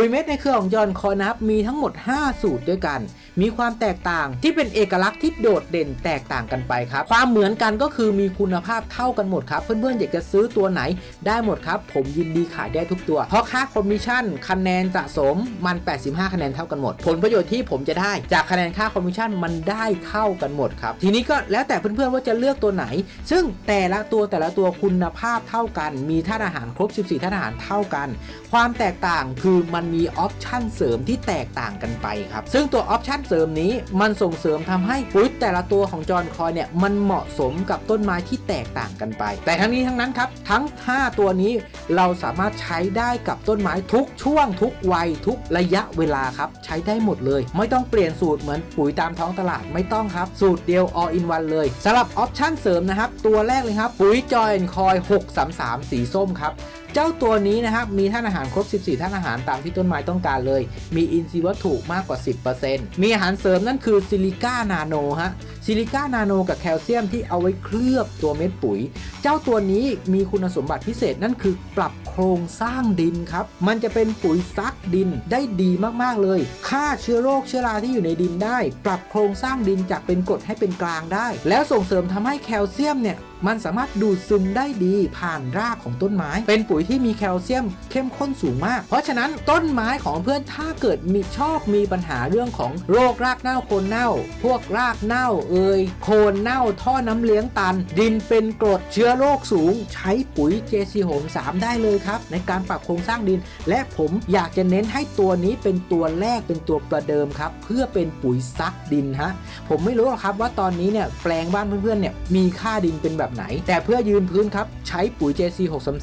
ปุ๋ยเม็ดในเครือของยอนคอนะครับมีทั้งหมด 5 สูตรด้วยกัน มีความแตกต่างที่เป็นเอกลักษณ์ที่โดดเด่นแตกต่างกันไปครับ ความเหมือนกันก็คือมีคุณภาพเท่ากันหมดครับ เพื่อนๆอยากจะซื้อตัวไหนได้หมดครับ ผมยินดีขายได้ทุกตัว เพราะค่าคอมมิชชั่นคะแนนสะสมมัน 85 คะแนนเท่ากันหมด ผลประโยชน์ที่ผมจะได้จากคะแนนค่าคอมมิชชั่นมันได้เท่ากันหมดครับ ทีนี้ก็แล้วแต่เพื่อนๆว่าจะเลือกตัวไหน ซึ่งแต่ละตัวแต่ละตัวคุณภาพเท่ากัน มีธาตุอาหารครบ 14ธาตุอาหารเท่ากัน ความแตกต่างคือมันมีออปชันเสริมที่แตกต่างกันไปครับ ซึ่งตัวออปชันเสริมนี้มันส่งเสริมทำให้ปุ๋ยแต่ละตัวของจอห์นคอยเนี่ยมันเหมาะสมกับต้นไม้ที่แตกต่างกันไป แต่ทั้งนี้ทั้งนั้นครับ ทั้ง 5 ตัวนี้เราสามารถใช้ได้กับต้นไม้ทุกช่วง ทุกวัยทุกระยะเวลาครับใช้ได้หมดเลย ไม่ต้องเปลี่ยนสูตรเหมือนปุ๋ยตามท้องตลาดไม่ต้องครับ สูตรเดียว all in one เลยสำหรับออปชันเสริมนะครับตัวแรกเลยครับปุ๋ยจอยคอย633 สีส้มครับ จ้าตัวนี้นะครับมีท่านอาหารครบ 14 ท่านอาหารตามที่ต้นไม้ต้องการเลย มีอินทรีย์วัตถุมากกว่า 10%มีอาหารเสริมนั่นคือซิลิก้านาโนฮะ ซิลิก้านาโนกับแคลเซียมที่เอาไว้เคลือบตัวเม็ดปุ๋ย เจ้าตัวนี้มีคุณสมบัติพิเศษนั่นคือปรับโครงสร้างดินครับ มันจะเป็นปุ๋ยซักดินได้ดีมากๆเลย ฆ่าเชื้อโรคเชื้อราที่อยู่ในดินได้ ปรับโครงสร้างดินจากเป็นกรดให้เป็นกลางได้ แล้วส่งเสริมทำให้แคลเซียมเนี่ยมันสามารถดูดซึมได้ดีผ่านรากของต้นไม้ เป็นปุ๋ยที่มีแคลเซียมเข้มข้นสูงมาก เพราะฉะนั้นต้นไม้ของเพื่อนถ้าเกิดมีชอบมีปัญหาเรื่องของโรครากเน่าโคนเน่า พวกรากเน่าเอยโคนเน่าท่อน้ำเลี้ยงตัน ดินเป็นกรดเชื้อโรคสูง ใช้ปุ๋ย JC โหม3ได้เลยครับ ในการปรับโครงสร้างดิน และผมอยากจะเน้นให้ตัวนี้เป็นตัวแรกเป็นตัวประเดิมครับ เพื่อเป็นปุ๋ยซักดินฮะผมไม่รู้หรอกครับว่าตอนนี้เนี่ยแปลงบ้านเพื่อนๆเนี่ยมีค่าดินเป็นแบบไหน แต่เพื่อยืนพื้นครับใช้ปุ๋ย JC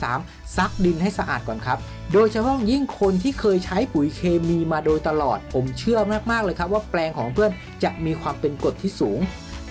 633ซักดินให้สะอาดก่อนครับโดยเฉพาะยิ่งคนที่เคยใช้ปุ๋ยเคมีมาโดยตลอด ผมเชื่อมากๆเลยครับว่าแปลงของเพื่อนจะมีความเป็นกรดที่สูง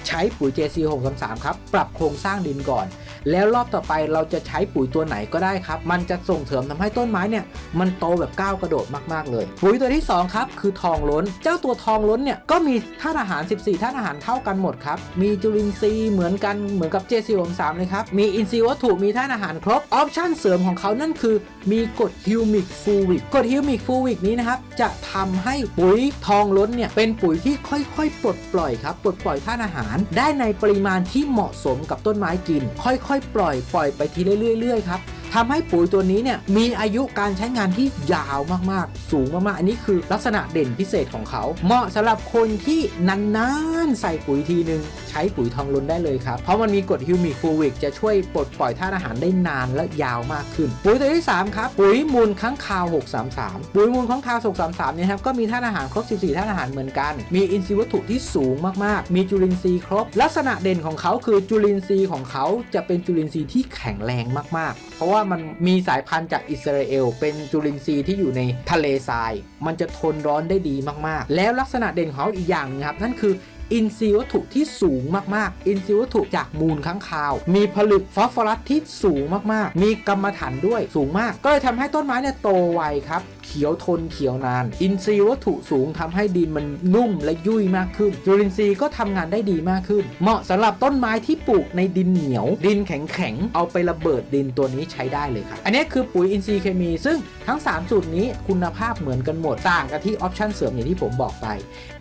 ใช้ปุ๋ย JC 633ครับ ปรับโครงสร้างดินก่อน แล้วรอบต่อไปเราจะใช้ปุ๋ยตัวไหนก็ได้ครับ มันจะส่งเสริมทำให้ต้นไม้เนี่ยมันโตแบบก้าวกระโดดมากๆเลย ปุ๋ยตัวที่ 2 ครับ คือทองล้น เจ้าตัวทองล้นเนี่ยก็มีธาตุอาหาร 14ธาตุอาหารเท่ากันหมดครับ มีจุลินทรีย์เหมือนกันเหมือนกับ JC 633เลยครับ มีอินทรีย์วัตถุมีธาตุอาหารครบ ออปชั่นเสริมของเขานั่นคือ มีกรดฮิวมิกฟูวิกกรดฮิวมิกฟูวิกนี้นะครับจะทำให้ปุ๋ยทองล้นเนี่ยเป็นปุ๋ยที่ค่อยๆ ปลดปล่อยครับปลดปล่อยธาตุอาหาร ได้ในปริมาณที่เหมาะสมกับต้นไม้กิน ค่อยค่อยๆ ปล่อยปล่อยไปทีเรื่อยๆครับ ทำให้ปุ๋ยตัวนี้เนี่ยมีอายุการใช้งานที่ยาวมากๆ สูงมากๆ อันนี้คือลักษณะเด่นพิเศษของเขา เหมาะสำหรับคนที่นานๆ ใส่ปุ๋ยทีนึง ใช้ปุ๋ยทองล้นได้เลยครับ เพราะมันมีกรดฮิวมิกฟูวิกจะช่วยปลดปล่อยธาตุอาหารได้นานและยาวมากขึ้น ปุ๋ยตัวที่ 3 ครับ ปุ๋ยมูลค้างคาว 633 ปุ๋ยมูลค้างคาว 633 เนี่ยครับก็มีธาตุอาหารครบ 14ธาตุอาหารเหมือนกัน มีอินทรีย์วัตถุที่สูงมากๆ มีจุลินทรีย์ครบ ลักษณะเด่นของเขาคือจุลินทรีย์ของเขาจะเป็นจุลินทรีย์ที่แข็งแรงมากๆ เพราะว่ามันมีสายพันธุ์จากอิสราเอล เป็นจุลินทรีย์ที่อยู่ในทะเลทราย มันจะทนร้อนได้ดีมากๆ แล้วลักษณะเด่นของเขาอีกอย่างหนึงครับ นั่นคืออินทรีย์วัตถุที่สูงมากๆ อินทรีย์วัตถุจากมูลค้างคาว มีผลึกฟอสฟอรัสที่สูงมากๆ มีกรรมฐานด้วยสูงมาก ก็เลยทำให้ต้นไม้เนี่ยโตไวครับ เขียวทนเขียวนาน อินทรีย์วัตถุสูงทำให้ดินมันนุ่มและยุ่ยมากขึ้นจุลินทรีย์ก็ทำงานได้ดีมากขึ้น เหมาะสำหรับต้นไม้ที่ปลูกในดินเหนียว ดินแข็งๆเอาไประเบิดดินตัวนี้ใช้ได้เลยครับอันนี้คือปุ๋ยอินทรีย์เคมี ซึ่งทั้ง 3 สูตรนี้คุณภาพเหมือนกันหมดต่างกันที่ออปชั่นเสริมอย่างที่ผมบอกไป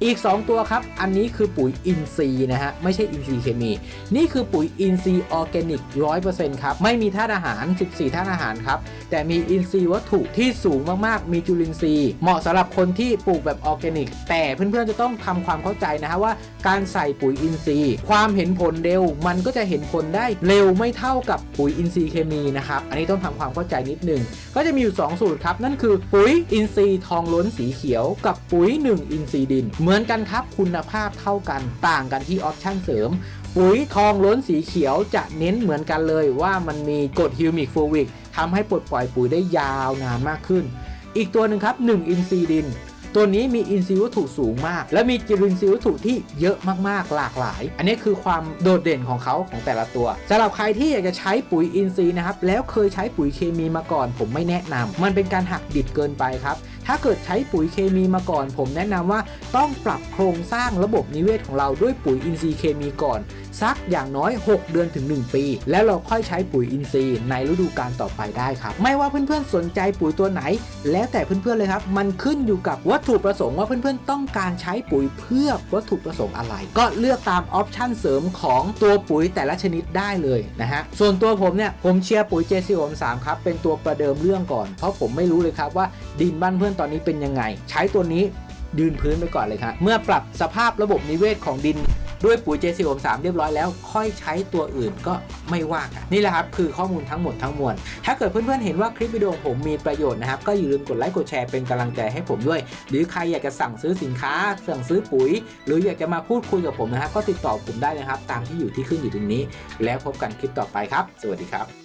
อีก 2 ตัวครับ อันนี้คือปุ๋ยอินทรีย์นะฮะไม่ใช่อินทรีย์เคมี นี่คือปุ๋ยอินทรีย์ออร์แกนิก100%ครับไม่มีธาตุอาหาร 14ธาตุอาหารครับแต่มีอินทรีย์วัตถุที่สูงมากๆมีจุลินทรีย์ เหมาะสำหรับคนที่ปลูกแบบออร์แกนิก แต่เพื่อนๆจะต้องทำความเข้าใจนะฮะว่าการใส่ปุ๋ยอินทรีย์ ความเห็นผลเร็ว มันก็จะเห็นผลได้เร็วไม่เท่ากับปุ๋ยอินทรีย์เคมีนะครับ อันนี้ต้องทำความเข้าใจนิดนึง ก็จะมีอยู่ 2 สูตรครับ นั่นคือปุ๋ยอินทรีย์ทองล้นสีเขียว กับปุ๋ย 1 อินทรีย์ดิน เหมือนกันครับคุณภาพเท่ากันต่างกันที่ออปชั่นเสริมปุ๋ยทองล้นสีเขียวจะเน้นเหมือนกันเลยว่ามันมีกรดฮิวมิกฟูวิกทำให้ปลดปล่อยปุ๋ยได้ยาวนานมากขึ้น อีกตัวหนึ่งครับ1อินทรีย์ดิน ตัวนี้มีอินทรีย์วัตถุสูงมาก และมีจุลินทรีย์วัตถุที่เยอะมากๆหลากหลาย อันนี้คือความโดดเด่นของเขาของแต่ละตัวสำหรับใครที่อยากจะใช้ปุ๋ยอินทรีย์นะครับแล้วเคยใช้ปุ๋ยเคมีมาก่อน ผมไม่แนะนำมันเป็นการหักดิบเกินไปครับ ถ้าเกิดใช้ปุ๋ยเคมีมาก่อน ผมแนะนำว่าต้องปรับโครงสร้างระบบนิเวศของเราด้วยปุ๋ยอินทรีย์เคมีก่อน สักอย่างน้อย 6 เดือนถึง 1 ปี แล้วเราค่อยใช้ปุ๋ยอินทรีย์ในฤดูกาลต่อไปได้ครับ ไม่ว่าเพื่อนๆสนใจปุ๋ยตัวไหน แล้วแต่เพื่อนๆเลยครับ มันขึ้นอยู่กับวัตถุประสงค์ว่าเพื่อนๆต้องการใช้ปุ๋ยเพื่อวัตถุประสงค์อะไร ก็เลือกตามออปชั่นเสริมของตัวปุ๋ยแต่ละชนิดได้เลยนะฮะส่วนตัวผมเนี่ยผมเชียร์ปุ๋ย JC 3ครับเป็นตัวประเดิมเรื่องก่อน เพราะผมไม่รู้เลยครับว่าดินบ้านเพื่อนตอนนี้เป็นยังไง ใช้ตัวนี้ยืนพื้นไปก่อนเลยครับเมื่อปรับสภาพระบบนิเวศของดินด้วยปุ๋ย JC 3เรียบร้อยแล้ว ค่อยใช้ตัวอื่นก็ไม่ว่ากันนี่แหละครับ คือข้อมูลทั้งหมดทั้งมวล ถ้าเกิดเพื่อนๆเห็นว่าคลิปวิดีโอผมมีประโยชน์นะครับ ก็อย่าลืมกดไลค์กดแชร์เป็นกำลังใจให้ผมด้วย หรือใครอยากจะสั่งซื้อสินค้า สั่งซื้อปุ๋ย หรืออยากจะมาพูดคุยกับผมนะครับก็ติดต่อผมได้นะครับ ตามที่อยู่ที่ขึ้นอยู่ตรงนี้ แล้วพบกันคลิปต่อไปครับ สวัสดีครับ